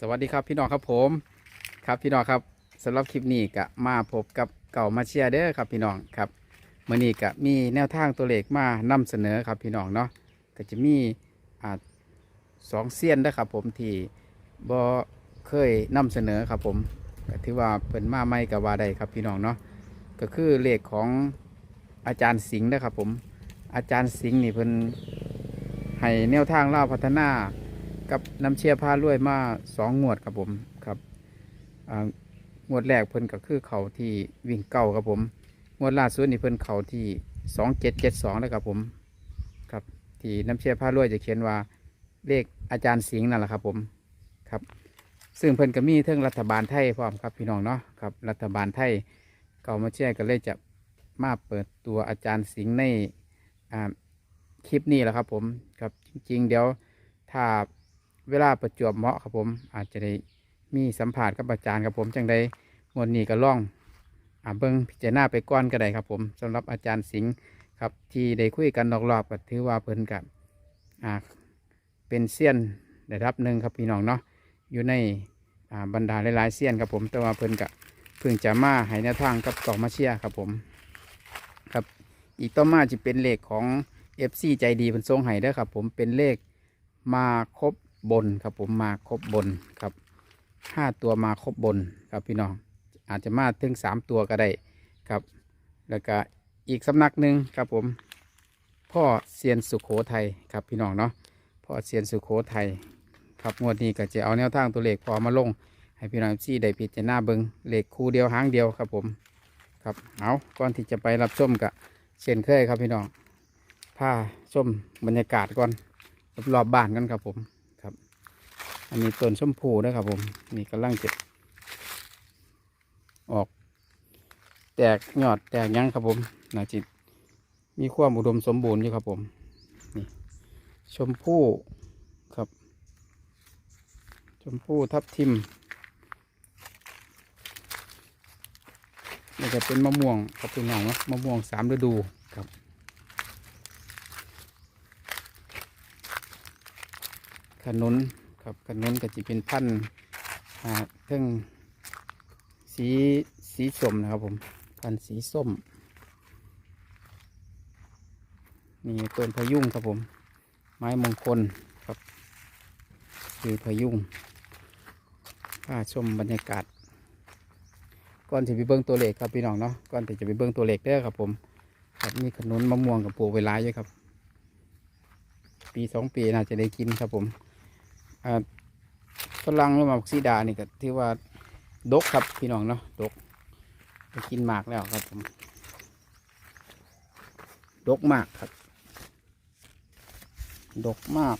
สวัสดีครับพี่น้องครับผมครับพี่น้องครับสำหรับคลิปนี้ก็มาพบกับเก่ามาเชียร์เด้อครับพี่น้องครับมื่อนี้ก็มีแนวทางตัวเลขมานำเสนอครับพี่น้องเนาะก็จะมีอ่าสองเซียนเด้อครับผมที่บ่เคยนำเสนอครับผมก็ถือว่าเป็นมาใหม่กับว่าใดครับพี่น้องเนาะก็คือเลขของอาจารย์สิงห์นะครับผมอาจารย์สิงห์นี่เพิ่นให้แนวทางเล่าพัฒนา กับน้ำเชียร์พารวยมาสองงวดครับผมครับงวดแรกเพิ่นก็คือเขาที่วิ่งเก้าครับผมงวดล่าสุดนี่เพิ่นเขาที่สองเจ็ดเจ็ดสองแล้วครับผมครับที่น้ำเชียร์พารวยจะเขียนว่าเลขอาจารย์สิงห์นั่นแหละครับผมครับ ซึ่งเพิ่นก็มีเทิงรัฐบาลไทยพร้อมครับพี่น้องเนาะครับรัฐบาลไทยเก่ามาเชียร์ก็เลยจะมาเปิดตัวอาจารย์สิงห์ในคลิปนี้แหละครับผมครับจริง ๆ เดี๋ยวถ้า เวลาประจวบเหมาะครับผม อาจจะได้มีสัมผัสกับอาจารย์ครับผมจังใดงวดนี้ก็ล่องอาเบิ้งพิจารณาไปก้อนก็ได้ครับผมสำหรับอาจารย์สิงห์ครับที่ได้คุยกันนอกรอบก็ถือว่าเพิ่นกับอ่าเป็นเซียนระดับหนึ่งครับพี่น้องเนาะอยู่ในอ่าบรรดาหลายๆเซียนครับผม แต่ว่าเพิ่นกับเพิ่งจะมาให้แนวทางกับกล่องมาเชียครับผมครับอีกต่อมาจะเป็นเลขของ FC ใจดีเพิ่นทรงให้เด้อครับผมเป็นเลขมาครบ บนครับผมมาครบบนครับห้าตัวมาครบบนครับพี่น้องอาจจะมาถึงสามตัวก็ได้ครับ แล้วก็อีกสำนักหนึ่งครับผม พ่อเซียนสุขโขทัยครับพี่น้องเนาะพ่อเซียนสุขโขทัยครับงวดนี้ก็จะเอาแนวทางตัวเลขพอมาลง ให้พี่น้องซี่ได้พิจารณาเบิงเลขคู่เดียวหางเดียวครับผมครับเอาก่อนที่จะไปรับชมกับเช่นเคยครับพี่น้องผ้าชมบรรยากาศก่อนรอบๆบ้านกันครับผม อันนี้ต้นชมพูนะครับผมนี่กำลังจะออก แตกยอดแตกยังครับผมนาจิตมีความอุดมสมบูรณ์อยู่ครับผมนี่ชมพู่ครับ ชมพู่ทับทิมนี่จะเป็นมะม่วงครับพี่น้องนะมะม่วงสามฤดูครับขนุน ครับขนุนก็จะเป็นพันธุ์อ่าเครื่องสีสีส้มนะครับผมพันธุ์สีส้มนี่ต้นพะยุงครับผม ไม้มงคลครับ คือพะยุงผ้าชมบรรยากาศ ก่อนที่ไปเบิ้งตัวเลขครับพี่น้องเนาะก่อนที่จะไปเบิ้งตัวเลขเด้อครับผมครับมีขนุนมะม่วงกับปลูกไว้หลายอยู่ครับ ปีสองปีน่าจะได้กินครับผมอ่า ฝรั่งหรือหมากซีดานี่ก็ที่ว่าดกครับพี่น้องเนาะดกไปกินหมากแล้วครับผมดกมากครับ ดกมาก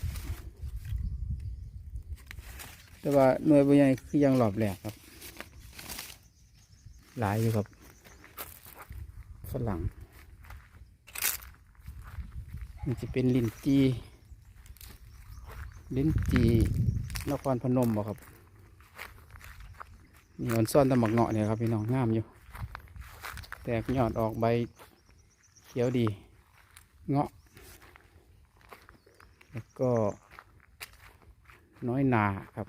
แต่ว่าหน่วยบริใหญ่คือยังหลอบแหลกครับ หลายอยู่ครับฝรั่งมันจะเป็นลินจี ลิ้นจีนครพนมบ่ครับนี่มันซ่อนตะหมักเงาะเนี่ยครับพี่น้องงามอยู่ แตกยอดออกใบเขียวดี เงาะ แล้วก็ น้อยนาครับ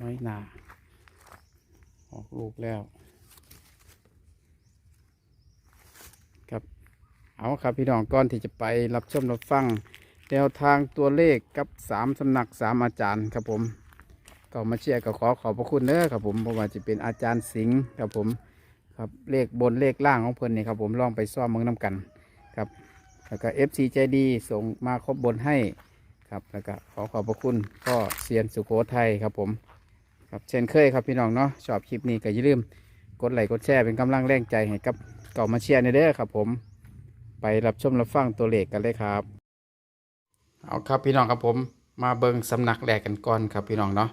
น้อยนา ออกลูกแล้ว ครับ เอาครับพี่น้องก่อนที่จะไปรับชมรับฟังแนวทางตัวเลขกับสามสำนักสามอาจารย์ครับผมก็มาเชียร์ก็ขอขอบพระคุณเด้อครับผมเพราะว่าจะเป็นอาจารย์สิงห์ครับผมครับเลขบนเลขล่างของเพิ่นนี่ครับผมลองไปซ่อมเมืองน้ำกันครับแล้วก็เอฟซีใจดีส่งมาครบบนให้ครับแล้วก็ขอขอบพระคุณก็เซียนสุโขทัยครับผมครับเช่นเคยครับพี่น้องเนาะชอบคลิปนี้ก็อย่าลืมกดไลค์กดแชร์เป็นกำลังแรงใจให้กับเก่ามาเชียร์ในเด้อครับผม ไปรับชมรับฟังตัวเลขกันเลยครับ เอาครับพี่น้องครับผมมาเบิงสำนักแรกกันก่อนครับพี่น้องเนาะ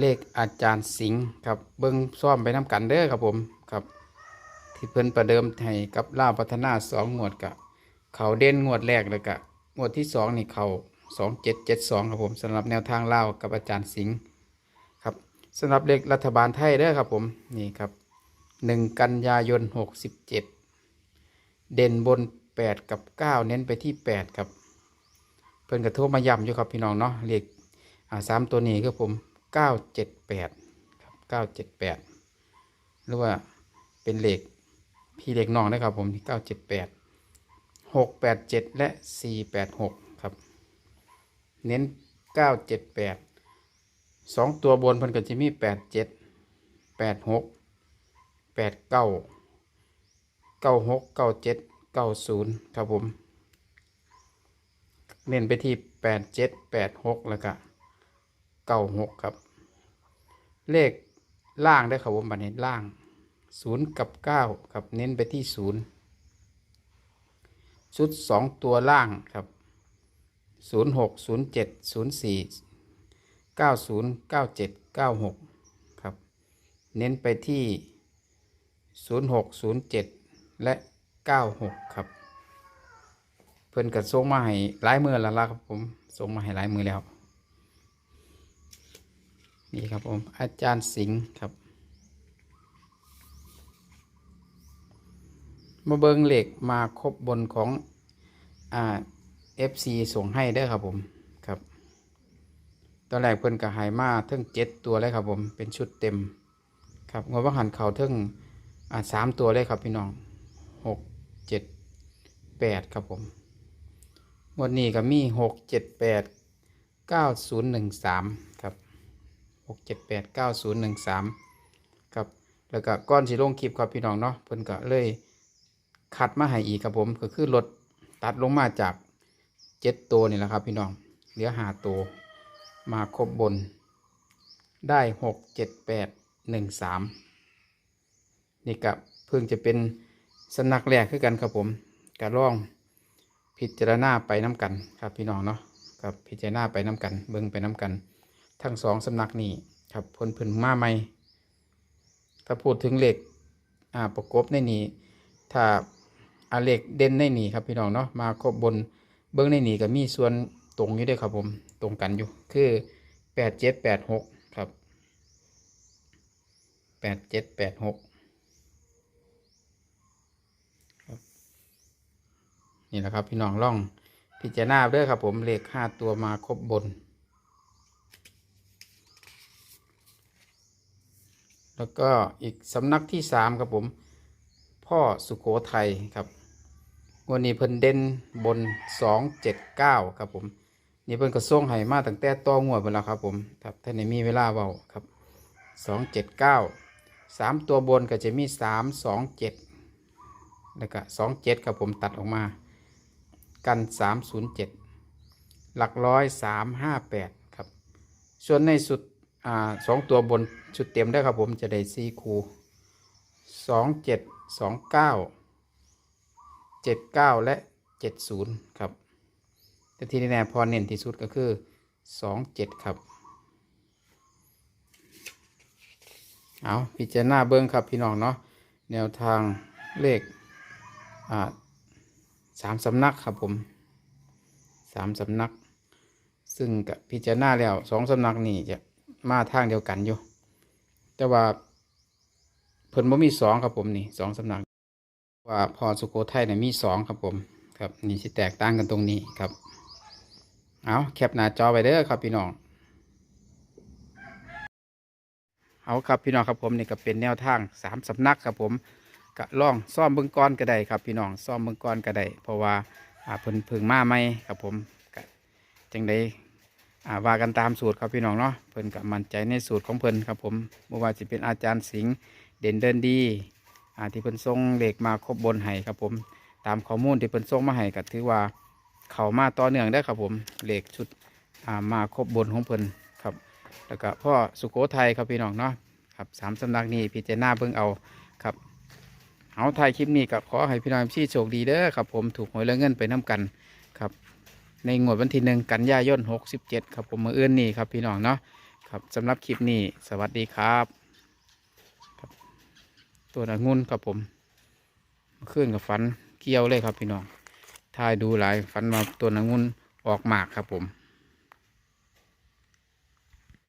เลขอาจารย์สิงห์ครับเบิงซ่อมไปน้กันเด้อครับผมครับ ที่เพิ่นประเดิมให้กับล่าพัฒนาสองงวดกับเขาเด่นงวดแรกเลยกะงวดที่สองนี่เขาสองเจ็ดเจ็ดสองครับผมสำหรับแนวทางเล่ากับอาจารย์สิงห์ครับสำหรับเลขรัฐบาลไทยเด้อครับผมนี่ครับหนึ่งกันยายนหกสิบเจ็ด เด่นบน 8 กับ 9 เน้นไปที่ 8 ครับ เพิ่นกระโทรมาย้ำอยู่ครับพี่น้องเนาะเลขอ่าสามตัวนี้คือผมเก้าเจ็ดแปดครับเก้าเจ็ดแปดหรือว่าเป็นเลขพี่เลขน้องนะครับผมเก้าเจ็ดแปดหกแปดเจ็ดและสี่แปดหกครับ เน้นเก้าเจ็ดแปดสองตัวบนเพิ่นก็จะมีแปด เก้าหกเก้าเจ็ดเก้าศูนย์ครับผม เน้นไปที่แปดเจ็ดแปดหกแล้วก็เก้าหกครับ เลขล่างได้ครับผมบัดนี้ล่างศูนย์กับเก้าครับเน้นไปที่ศูนย์ชุดสองตัวล่างครับศูนย์หกศูนย์เจ็ดศูนย์สี่เก้าศูนย์เก้าเจ็ดเก้าหกครับ เน้นไปที่ศูนย์หกศูนย์เจ็ด และเก้าหกครับ เพื่อนก็ส่งมาให้หลายมือแล้วล่ะครับผมส่งมาให้หลายมือแล้ว นี่ครับผมอาจารย์สิงห์ครับ มาเบิงเหล็กมาครบบนของอ่า FC ส่งให้ได้ครับผมครับ ตอนแรกเพิ่นก็ใหายมาเทั้งเจ็ดตัวเลยครับผมเป็นชุดเต็มครับงวดว่าหันเขาเทั้งอ่าสามตัวเลยครับพี่น้อง เจ็ดแปดครับผมงวดนี้ก็มีหกเจ็ดแปดเก้าศูนย์หนึ่งสามครับหกเจ็ดแปดเก้าศูนย์หนึ่งสามครับแล้วก็ก้อนสีลงคลิปครับพี่น้องเนาะเพิ่นก็เลยคัดมาให้อีกครับผมก็คือลดตัดลงมาจากเจ็ดตัวนี่แหละครับพี่น้องเหลือหาตัวมาครบบนได้หกเจ็ดแปดหนึ่งสามนี่กับเพิ่งจะเป็น สำนักแรกคือกันครับผมกระล่องพิจารณาไปน้ำกันครับพี่น้องเนาะครับพิจารณาไปน้ำกัน เบิ่งไปน้ำกัน ทั้งสองสำนักนี้ครับเพนพิ่นมาใหม่ถ้าพูดถึงเหล็กอ่าประกบในนี้ถ้าอาเหล็กเด่นในนี้ครับพี่น้องเนาะมาครบบนเบื้องในนี้ก็มีส่วนตรงอยู่ด้วยครับผมตรงกันอยู่คือแปดเจ็ดแปดหกครับแปดเจ็ดแปดหก นี่แหละครับพี่น้องล่องพิจารณาเด้อครับ ผมเลขห้าตัวมาครบบน แล้วก็อีกสำนักที่สามครับผม พ่อสุโขทัยครับงวันนี้เพิ่นเด่นบนสองเจ็ดเก้าครับผมนี่เพิ่นก็ส่งให้มาตั้งแต่ต่องวดไปแล้วครับผมครับท่าในมีเวลาเบาครับสองเจ็ดเก้าสามตัวบนก็จะมีสามสองเจ็ดแล้วก็สองเจ็ดครับผมตัดออกมา กัน 307 หลักร้อย 358 ครับ ส่วนในสุดอ่าสองตัวบนชุดเต็มได้ครับผมจะได้ซีคู 27 29 79 และ 70 ครับ แต่ที่แน่พอเน้นที่สุดก็คือ 27 ครับเอาพิจารณาเบิ้งครับพี่น้องเนาะแนวทางเลขอ่า สามสำนักครับผมสามสำนัก ซึ่งกับพิจารณาแล้วสองสำนักนี่จะมาทางเดียวกันอยู่ แต่ว่าเพิ่นบ่มีสองครับผมนี่สองสำนัก ว่าพอสุโขทัยเนี่ยมีสองครับผมครับนี่สิแตกต่างกันตรงนี้ครับ เอาแคปหน้าจอไปเด้อครับพี่น้องเอาครับพี่น้องครับผมนี่ก็เป็นแนวทางสามสำนักครับผม ก็ลองซ่อมเบื้องก้อนก็ได้ครับ พี่น้องซ่อมเบื้องก้อนก็ได้เพราะว่าอ่าเพิ่นเพึ่งมาใหม่ครับผมก็จังได้อ่าว่ากันตามสูตรครับพี่น้องเนาะเพิ่นก็มั่นใจในสูตรของเพิ่นครับผมไม่ว่าจะเป็นอาจารย์สิงห์เด่นเดินดีอ่าที่เพิ่นส่งเหลขมาครบบนให้ครับผม ตามข้อมูลที่เพิ่นส่งมาให้ก็ถือว่าเข้ามาต่อเนื่องได้ครับผมเหลขชุดอ่ามาครบบนของเพิ่นครับแล้วก็พ่อสุโขทัยครับพี่น้องเนาะครับสามสำนักนี้พิจารณาเบิ่งเอาครับ เอาถ่ายคลิปนี้ก็ขอให้พี่น้องพี่โชคดีเด้อครับผมถูกหวยและเงินไปน้กันครับ ในงวดวันที่หนึ่งกันยายน67ครับผมมืออื่นนี่ครับพี่น้องเนาะครับสำหรับคลิปนี้สวัสดีครับครับ ตัวนังุนครับผมขึ้นกับฟันเกี่ยวเลยครับพี่น้องถ่ายดูหลายฟันมาตัวนังุนออกหมากครับผม